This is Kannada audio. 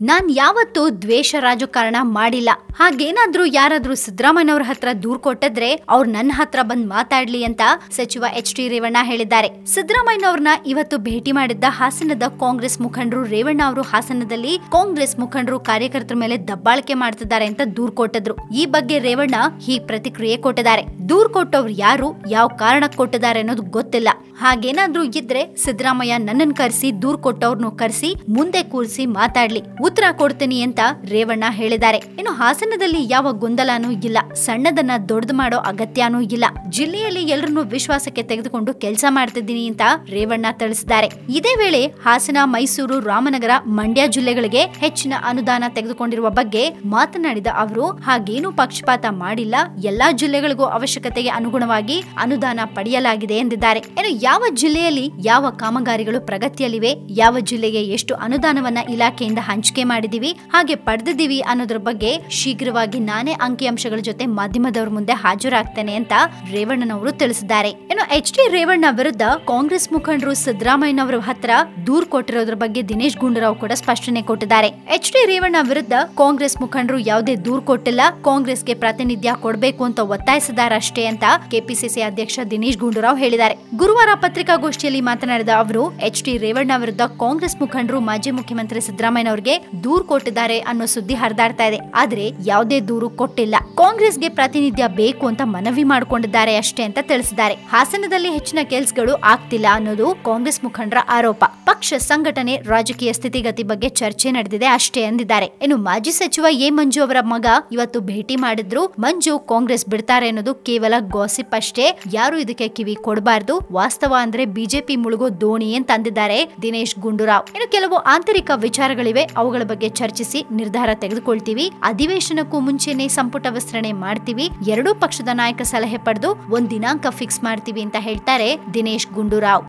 ನಾನ್ ಯಾವತ್ತೂ ದ್ವೇಷ ರಾಜಕಾರಣ ಮಾಡಿಲ್ಲ. ಹಾಗೇನಾದ್ರೂ ಯಾರಾದ್ರೂ ಸಿದ್ದರಾಮಯ್ಯನವ್ರ ಹತ್ರ ದೂರ್ ಕೊಟ್ಟಿದ್ರೆ ಅವ್ರು ನನ್ನ ಹತ್ರ ಬಂದ್ ಮಾತಾಡ್ಲಿ ಅಂತ ಸಚಿವ ಎಚ್ ಡಿ ರೇವಣ್ಣ ಹೇಳಿದ್ದಾರೆ. ಸಿದ್ದರಾಮಯ್ಯನವ್ರನ್ನ ಇವತ್ತು ಭೇಟಿ ಮಾಡಿದ್ದ ಹಾಸನದ ಕಾಂಗ್ರೆಸ್ ಮುಖಂಡರು ರೇವಣ್ಣ ಅವರು ಹಾಸನದಲ್ಲಿ ಕಾಂಗ್ರೆಸ್ ಮುಖಂಡರು ಕಾರ್ಯಕರ್ತರ ಮೇಲೆ ದಬ್ಬಾಳಿಕೆ ಮಾಡ್ತಿದ್ದಾರೆ ಅಂತ ದೂರ್ ಕೊಟ್ಟಿದ್ರು. ಈ ಬಗ್ಗೆ ರೇವಣ್ಣ ಹೀಗೆ ಪ್ರತಿಕ್ರಿಯೆ ಕೊಟ್ಟಿದ್ದಾರೆ. ದೂರ್ ಕೊಟ್ಟವ್ರು ಯಾರು, ಯಾವ ಕಾರಣಕ್ಕೆ ಕೊಟ್ಟಿದ್ದಾರೆ ಅನ್ನೋದು ಗೊತ್ತಿಲ್ಲ. ಹಾಗೇನಾದ್ರೂ ಇದ್ರೆ ಸಿದ್ದರಾಮಯ್ಯ ನನ್ನನ್ ಕರೆಸಿ, ದೂರ್ ಕೊಟ್ಟವ್ರನ್ನು ಕರೆಸಿ, ಮುಂದೆ ಕೂರಿಸಿ ಮಾತಾಡ್ಲಿ. ಉತ್ತರ ಕೊಡ್ತೀನಿ ಅಂತ ರೇವಣ್ಣ ಹೇಳಿದ್ದಾರೆ. ಇನ್ನು ಹಾಸನದಲ್ಲಿ ಯಾವ ಗೊಂದಲನೂ ಇಲ್ಲ. ಸಣ್ಣದನ್ನ ದೊಡ್ಡದು ಮಾಡೋ ಅಗತ್ಯನೂ ಇಲ್ಲ. ಜಿಲ್ಲೆಯಲ್ಲಿ ಎಲ್ಲರನ್ನೂ ವಿಶ್ವಾಸಕ್ಕೆ ತೆಗೆದುಕೊಂಡು ಕೆಲಸ ಮಾಡ್ತಿದ್ದೀನಿ ಅಂತ ರೇವಣ್ಣ ತಿಳಿಸಿದ್ದಾರೆ. ಇದೇ ವೇಳೆ ಹಾಸನ, ಮೈಸೂರು, ರಾಮನಗರ, ಮಂಡ್ಯ ಜಿಲ್ಲೆಗಳಿಗೆ ಹೆಚ್ಚಿನ ಅನುದಾನ ತೆಗೆದುಕೊಂಡಿರುವ ಬಗ್ಗೆ ಮಾತನಾಡಿದ ಅವರು, ಹಾಗೇನು ಪಕ್ಷಪಾತ ಮಾಡಿಲ್ಲ. ಎಲ್ಲಾ ಜಿಲ್ಲೆಗಳಿಗೂ ಅವಶ್ಯಕತೆಗೆ ಅನುಗುಣವಾಗಿ ಅನುದಾನ ಪಡೆಯಲಾಗಿದೆ ಎಂದಿದ್ದಾರೆ. ಇನ್ನು ಯಾವ ಜಿಲ್ಲೆಯಲ್ಲಿ ಯಾವ ಕಾಮಗಾರಿಗಳು ಪ್ರಗತಿಯಲ್ಲಿವೆ, ಯಾವ ಜಿಲ್ಲೆಗೆ ಎಷ್ಟು ಅನುದಾನವನ್ನ ಇಲಾಖೆಯಿಂದ ಹಂಚಿಕೆ ಮಾಡಿದೀವಿ, ಹಾಗೆ ಪಡೆದಿದ್ದೀವಿ ಅನ್ನೋದ್ರ ಬಗ್ಗೆ ಶೀಘ್ರವಾಗಿ ನಾನೇ ಅಂಕಿಅಂಶಗಳ ಜೊತೆ ಮಾಧ್ಯಮದವರ ಮುಂದೆ ಹಾಜರಾಗ್ತೇನೆ ಅಂತ ರೇವಣ್ಣನವರು ತಿಳಿಸಿದ್ದಾರೆ. ಇನ್ನು ಎಚ್ ಡಿ ರೇವಣ್ಣ ವಿರುದ್ಧ ಕಾಂಗ್ರೆಸ್ ಮುಖಂಡರು ಸಿದ್ದರಾಮಯ್ಯನವರ ಹತ್ರ ದೂರ್ ಕೊಟ್ಟಿರೋದ್ರ ಬಗ್ಗೆ ದಿನೇಶ್ ಗುಂಡೂರಾವ್ ಕೂಡ ಸ್ಪಷ್ಟನೆ ಕೊಟ್ಟಿದ್ದಾರೆ. ಎಚ್ ಡಿ ರೇವಣ್ಣ ವಿರುದ್ಧ ಕಾಂಗ್ರೆಸ್ ಮುಖಂಡರು ಯಾವುದೇ ದೂರ್ ಕೊಟ್ಟಿಲ್ಲ, ಕಾಂಗ್ರೆಸ್ಗೆ ಪ್ರಾತಿನಿಧ್ಯ ಕೊಡಬೇಕು ಅಂತ ಒತ್ತಾಯಿಸಿದಾರಷ್ಟೇ ಅಂತ ಕೆಪಿಸಿಸಿ ಅಧ್ಯಕ್ಷ ದಿನೇಶ್ ಗುಂಡೂರಾವ್ ಹೇಳಿದ್ದಾರೆ. ಗುರುವಾರ ಪತ್ರಿಕಾಗೋಷ್ಠಿಯಲ್ಲಿ ಮಾತನಾಡಿದ ಅವರು, ಎಚ್ ಡಿ ರೇವಣ್ಣ ವಿರುದ್ಧ ಕಾಂಗ್ರೆಸ್ ಮುಖಂಡರು ಮಾಜಿ ಮುಖ್ಯಮಂತ್ರಿ ಸಿದ್ದರಾಮಯ್ಯ ಅವರಿಗೆ ದೂರು ಕೊಟ್ಟಿದ್ದಾರೆ ಅನ್ನೋ ಸುದ್ದಿ ಹರಿದಾಡ್ತಾ ಇದೆ. ಆದ್ರೆ ಯಾವುದೇ ದೂರು ಕೊಟ್ಟಿಲ್ಲ. ಕಾಂಗ್ರೆಸ್ಗೆ ಪ್ರಾತಿನಿಧ್ಯ ಬೇಕು ಅಂತ ಮನವಿ ಮಾಡಿಕೊಂಡಿದ್ದಾರೆ ಅಷ್ಟೇ ಅಂತ ತಿಳಿಸಿದ್ದಾರೆ. ಹಾಸನದಲ್ಲಿ ಹೆಚ್ಚಿನ ಕೆಲಸಗಳು ಆಗ್ತಿಲ್ಲ ಅನ್ನೋದು ಕಾಂಗ್ರೆಸ್ ಮುಖಂಡರ ಆರೋಪ. ಪಕ್ಷ, ಸಂಘಟನೆ, ರಾಜಕೀಯ ಸ್ಥಿತಿಗತಿ ಬಗ್ಗೆ ಚರ್ಚೆ ನಡೆದಿದೆ ಅಷ್ಟೇ ಎಂದಿದ್ದಾರೆ. ಇನ್ನು ಮಾಜಿ ಸಚಿವ ಎ ಮಂಜು ಅವರ ಮಗ ಇವತ್ತು ಭೇಟಿ ಮಾಡಿದ್ರು. ಮಂಜು ಕಾಂಗ್ರೆಸ್ ಬಿಡ್ತಾರೆ ಅನ್ನೋದು ಕೇವಲ ಗಾಸಿಪ್ ಅಷ್ಟೇ ಯಾರು ಇದಕ್ಕೆ ಕಿವಿ ಕೊಡಬಾರ್ದು. ವಾಸ್ತವ ಅಂದ್ರೆ ಬಿಜೆಪಿ ಮುಳುಗೋ ದೋಣಿ ಅಂತ ಅಂದಿದ್ದಾರೆ ದಿನೇಶ್ ಗುಂಡೂರಾವ್. ಇನ್ನು ಕೆಲವು ಆಂತರಿಕ ವಿಚಾರಗಳಿವೆ, ಅವುಗಳ ಬಗ್ಗೆ ಚರ್ಚಿಸಿ ನಿರ್ಧಾರ ತೆಗೆದುಕೊಳ್ತೀವಿ. ಅಧಿವೇಶನಕ್ಕೂ ಮುಂಚೆನೆ ಸಂಪುಟ ವಿಸ್ತರಣೆ ಮಾಡ್ತೀವಿ. ಎರಡೂ ಪಕ್ಷದ ನಾಯಕ ಸಲಹೆ ಪಡೆದು ಒಂದ್ ದಿನಾಂಕ ಫಿಕ್ಸ್ ಮಾಡ್ತೀವಿ ಅಂತ ಹೇಳ್ತಾರೆ ದಿನೇಶ್ ಗುಂಡೂರಾವ್.